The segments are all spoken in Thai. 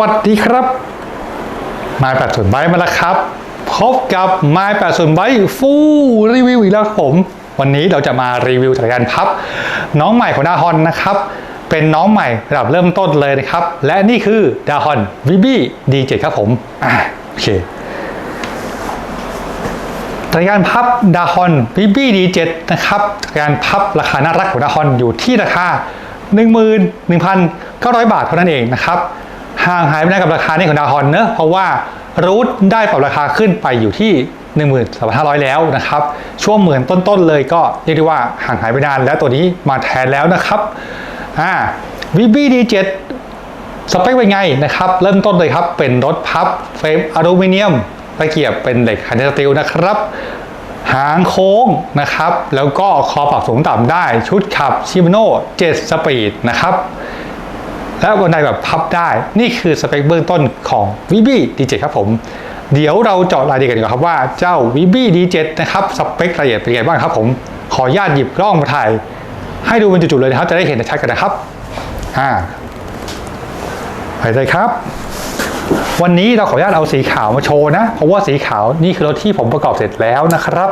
วัสดีครับม้แปดส่วนใบมาแล้วครับ พบกับม้แปดส่วนใบฟูรีวิวอีกแล้วครับผม วันนี้เราจะมารีวิวจักรยานพับ น้องใหม่ของดาฮอนนะครับ เป็นน้องใหม่ระดับเริ่มต้นเลยนะครับ และนี่คือดาฮอนวิบี้ดีเจครับผมอ่าโอเคจักรยานพับดาฮอนบีบีดีเจ็นะครับจักรยานพับราคาน่ารักของดาฮอนอยู่ที่ราคา 11,900 บาทเท่านั้นเองนะครับ ห่างหายไปได้กับราคานี้ของดาฮอนเนอะเพราะว่ารูทได้ปรับราคาขึ้นไปอยู่ที่ 13,500 แล้วนะครับ ช่วงหมื่นต้นๆเลยก็เรียกได้ว่าห่างหายไปนานแล้วตัวนี้มาแทนแล้วนะครับอ่า VBD7 สเปคเป็นไงนะครับ เริ่มต้นเลยครับ เป็นรถพับเฟรมอลูมิเนียมตะเกียบเป็นเหล็กไฮเดรสตีลนะครับ หางโค้งนะครับ แล้วก็คอปรับสูงต่ำได้ชุดขับชิมโน่7สปีดนะครับ และบันไดแบบพับได้ นี่คือสเปคเบื้องต้นของ VB D7 ครับผม เดี๋ยวเราเจาะรายละเอียดกันดีกว่าครับว่าเจ้า VB D7 นะครับสเปครายละเอียดเป็นไงบ้างครับผม ขออนุญาตหยิบกล้องมาถ่าย ให้ดูเป็นจุดๆเลยนะครับจะได้เห็นชัดกันนะครับอ่าไปเลยครับ วันนี้เราขออนุญาตเอาสีขาวมาโชว์นะ เพราะว่าสีขาวนี่คือรถที่ผมประกอบเสร็จแล้วนะครับ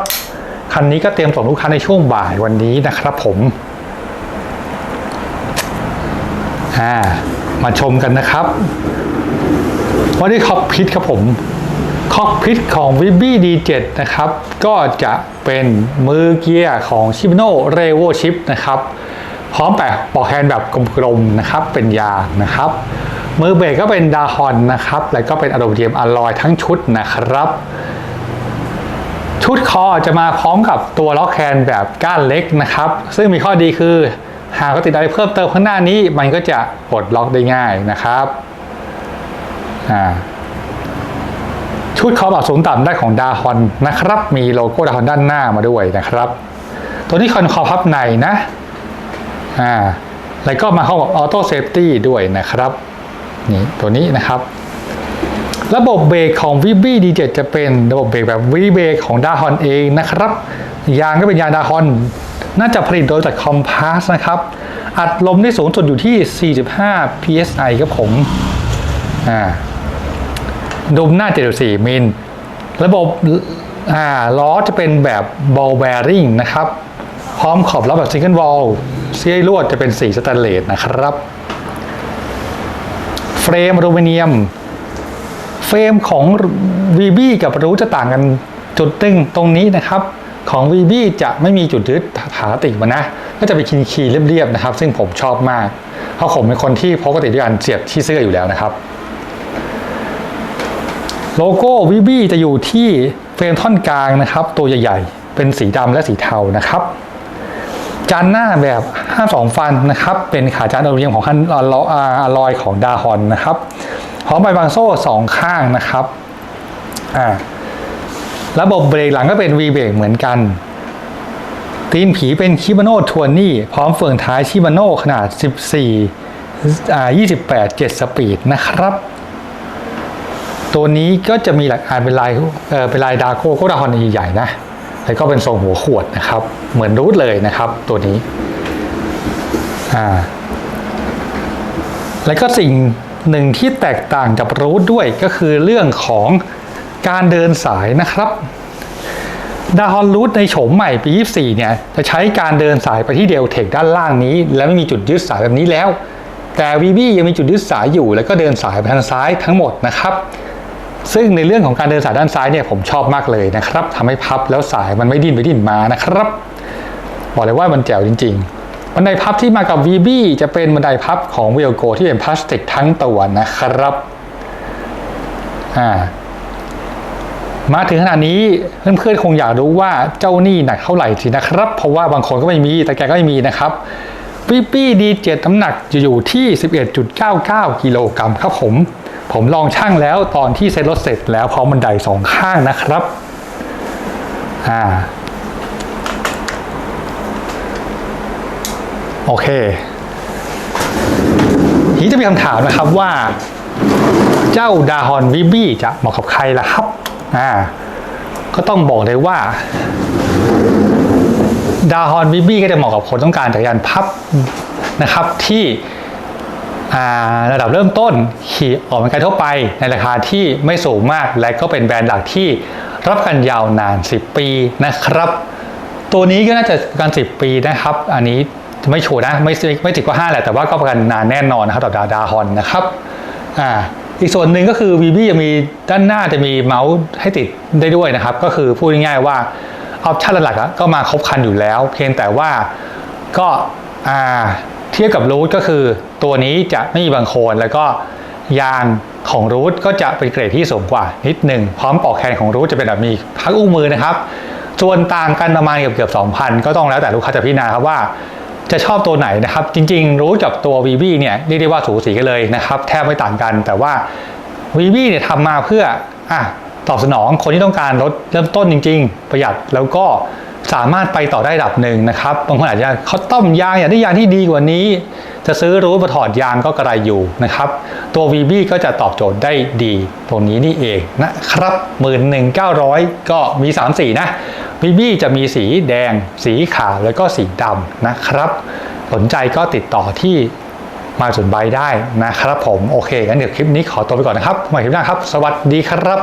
คันนี้ก็เตรียมส่งลูกค้าในช่วงบ่ายวันนี้นะครับผม อ่ามาชมกันนะครับวันนี้คอกพิทครับผมคอกพิทของ v b D7 นะครับ ก็จะเป็นมือเกียร์ของ Shimano Revo Chip นะครับ พร้อมแปะปอกแฮนด์แบบกลมๆนะครับ เป็นยางนะครับ มือเบรกก็เป็นดาฮอนนะครับ แล้วก็เป็นอะลูมิเนียมอลลอยทั้งชุดนะครับ ชุดคอจะมาพร้อมกับตัวล็อกแคนแบบก้านเล็กนะครับ ซึ่งมีข้อดีคือ หากติดอะไรเพิ่มเติมข้างหน้านี้ มันก็จะปลดล็อกได้ง่ายนะครับชุดคอแบบสูงต่ำได้ของดาฮอนนะครับ มีโลโก้ดาฮอนด้านหน้ามาด้วยนะครับ ตัวนี้คอนคอพับในนะอ่าแล้วก็มาเข้ากับออโต้เซฟตี้ด้วยนะครับนี่ตัวนี้นะครับ ระบบเบรกของ v b D7 จะเป็นระบบเบรกแบบ V เบรกของดาฮอนเองนะครับ ยางก็เป็นยางดาฮอน น่าจะผลิตโดยจากคอมพาสนะครับ อัดลมได้สูงสุดอยู่ที่ 45 psi ครับผมอ่าดุมหน้า 74 มิล ระบบอ่าล้อจะเป็นแบบ ball bearing นะครับ พร้อมขอบล้อแบบ single wall เสียลวดจะเป็นสีสแตนเลสนะครับ เฟรมอลูมิเนียม เฟรมของ VB กับรู้จะต่างกันจุดตึงตรงนี้นะครับ ของ VB จะไม่มีจุดยึดพลาสติมานะ ก็จะเป็นคีคีเรียบๆนะครับ ซึ่งผมชอบมาก เพราะผมเป็นคนที่พกปกติด้วยการเสียบที่เสื้ออยู่แล้วนะครับ โลโก้ VB จะอยู่ที่เฟรมท่อนกลางนะครับ ตัวใหญ่ๆ เป็นสีดำและสีเทานะครับจานหน้าแบบ 52 ฟันนะครับ เป็นขาจานอลูมิเนียมของคันอลอยของดาฮอนนะครับพร้อมใบบางโซ่สองข้างนะครับ อ่า ระบบเบรกหลังก็เป็น V เบรกเหมือนกัน ตีนผีเป็นชิบาโน่ทวนนี่ พร้อมเฟืองท้ายชิบาโน่ขนาด 14อ่า28 7 สปีดนะครับ ตัวนี้ก็จะมีหลักอ่านเป็นลายเออเป็นลายดาโก้โคดาฮอนใหญ่ๆนะ แล้วก็เป็นทรงหัวขวดนะครับ เหมือนรูทเลยนะครับ ตัวนี้อ่าแล้วก็สิ่งหนึ่งที่แตกต่างกับรูทด้วยก็คือเรื่องของ การเดินสายนะครับดาฮอนรูทในโฉมใหม่ปี 24 เนี่ย จะใช้การเดินสายไปที่เดลเทคด้านล่างนี้ และไม่มีจุดยึดสายแบบนี้แล้ว แต่ VB ยังมีจุดยึดสายอยู่ แล้วก็เดินสายไปทางซ้ายทั้งหมดนะครับ ซึ่งในเรื่องของการเดินสายด้านซ้ายเนี่ยผมชอบมากเลยนะครับทำให้พับแล้วสายมันไม่ดิ้นไปดิ้นมานะครับ บอกเลยว่ามันแจ๋วจริงๆบันไดพับที่มากับ VB จะเป็นบันไดพับของเวลโกที่เป็นพลาสติกทั้งตัวนะครับอ่า มาถึงขนาดนี้เพื่อนๆคงอยากรู้ว่าเจ้านี่หนักเท่าไหร่สินะครับ เพราะว่าบางคนก็ไม่มีแต่แกก็ไม่มีนะครับ VB D7 น้ำหนักจะอยู่ที่ 11.99 กิโลกรัมครับผม ผมลองชั่งแล้วตอนที่เซ็ตรถเสร็จแล้วพร้อมบันไดสองข้างนะครับอ่าโอเคทีนี้จะมีคำถามนะครับว่า เจ้าดาฮอนวิบี้จะเหมาะกับใครล่ะครับ อ่าก็ต้องบอกเลยว่า ดาฮอนวิบี้ก็จะเหมาะกับคนต้องการจักรยานพับนะครับที่ระดับเริ่มต้นขี่ออกกำลังกายทั่วไปในราคาที่ไม่สูงมาก และก็เป็นแบรนด์หลักที่รับกันยาวนาน 10 ปีนะครับ ตัวนี้ก็น่าจะประกัน 10 ปีนะครับ อันนี้ไม่ชัวร์นะไม่ไม่ติดก็5แหละแต่ว่าก็ประกันนานแน่นอนนะครับดอดาดาฮอนนะครับอ่า อีกส่วนหนึ่งก็คือ VB จะมีด้านหน้าจะมีเมาส์ให้ติดได้ด้วยนะครับ ก็คือพูดง่ายๆว่าออปชันหลักๆก็มาครบครันอยู่แล้ว เพียงแต่ว่าก็เทียบกับรูทก็คือตัวนี้จะไม่มีบางโคนแล้วก็ยางของรูทก็จะเป็นเกรดที่สูงกว่านิดหนึ่งพร้อมปลอกแขนของรูทจะเป็นแบบมีพักอุ้งมือนะครับ ส่วนต่างกันประมาณเกือบเกือบ2,000 ก็ต้องแล้วแต่ลูกค้าจะพิจารณาครับว่า จะชอบตัวไหนนะครับ จริง ๆ รู้กับตัว VB เนี่ยเรียกได้ว่าสูสีกันเลยนะครับ แทบไม่ต่างกัน แต่ว่า VB เนี่ยทำมาเพื่ออะตอบสนองคนที่ต้องการรถเริ่มต้นจริง ๆ ประหยัดแล้วก็สามารถไปต่อได้ระดับหนึ่งนะครับบางคนอาจจะเขาต้มยางอยากได้ยางที่ดีกว่านี้ จะซื้อรู้มาถอดยางก็กระไรอยู่นะครับ ตัว VB ก็จะตอบโจทย์ได้ดี ตรงนี้นี่เองนะครับ11,900 ก็มี3สีนะ บีบี้จะมีสีแดง สีขาวแล้วก็สีดำนะครับ สนใจก็ติดต่อที่มาจุนใบได้นะครับผม โอเคงั้นเดี๋ยวคลิปนี้ขอตัวไปก่อนนะครับมาคลิปหน้าครับ สวัสดีครับ